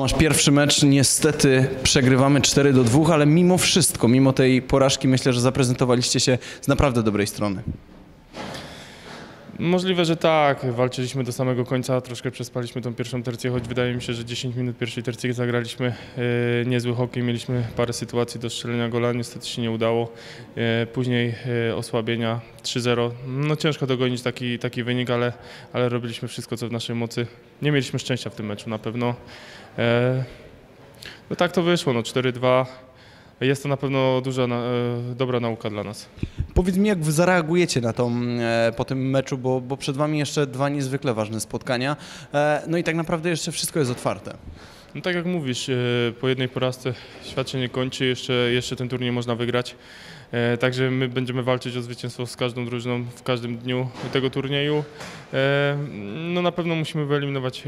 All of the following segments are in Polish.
Tomasz, pierwszy mecz niestety przegrywamy 4 do 2, ale mimo wszystko, mimo tej porażki myślę, że zaprezentowaliście się z naprawdę dobrej strony. Możliwe, że tak. Walczyliśmy do samego końca, troszkę przespaliśmy tą pierwszą tercję, choć wydaje mi się, że 10 minut pierwszej tercji zagraliśmy e, niezły hokej. Mieliśmy parę sytuacji do strzelenia gola, niestety się nie udało. E, później e, osłabienia 3-0. No ciężko dogonić taki, taki wynik, ale, ale robiliśmy wszystko, co w naszej mocy. Nie mieliśmy szczęścia w tym meczu na pewno. No tak to wyszło, no 4-2. Jest to na pewno duża, e, dobra nauka dla nas. Powiedz mi, jak wy zareagujecie na to e, po tym meczu, bo, bo przed wami jeszcze dwa niezwykle ważne spotkania. E, no i tak naprawdę jeszcze wszystko jest otwarte. No tak jak mówisz, po jednej porażce świat się nie kończy, jeszcze, jeszcze ten turniej można wygrać. Także my będziemy walczyć o zwycięstwo z każdą drużyną w każdym dniu tego turnieju. No na pewno musimy wyeliminować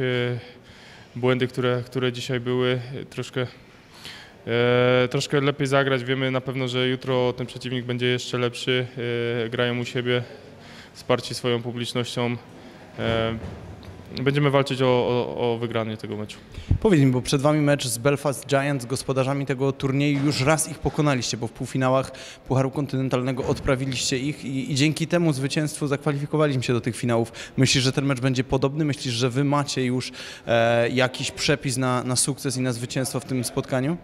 błędy, które, które dzisiaj były. Troszkę, troszkę lepiej zagrać. Wiemy na pewno, że jutro ten przeciwnik będzie jeszcze lepszy. E, Grają u siebie, wsparci swoją publicznością. Będziemy walczyć o, o, o wygranie tego meczu. Powiedz mi, bo przed wami mecz z Belfast Giants, gospodarzami tego turnieju, już raz ich pokonaliście, bo w półfinałach Pucharu Kontynentalnego odprawiliście ich i, i dzięki temu zwycięstwu zakwalifikowaliśmy się do tych finałów. Myślisz, że ten mecz będzie podobny? Myślisz, że wy macie już e, jakiś przepis na, na sukces i na zwycięstwo w tym spotkaniu?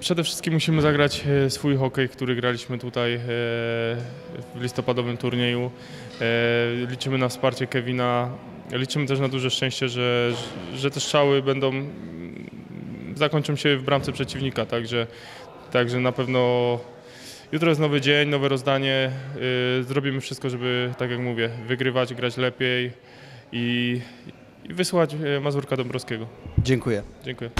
Przede wszystkim musimy zagrać e, swój hokej, który graliśmy tutaj e, w listopadowym turnieju. E, Liczymy na wsparcie Kevina, liczymy też na duże szczęście, że, że te strzały będą zakończą się w bramce przeciwnika, także, także na pewno jutro jest nowy dzień, nowe rozdanie. Zrobimy wszystko, żeby, tak jak mówię, wygrywać, grać lepiej i, i wysłać Mazurka Dąbrowskiego. Dziękuję. Dziękuję.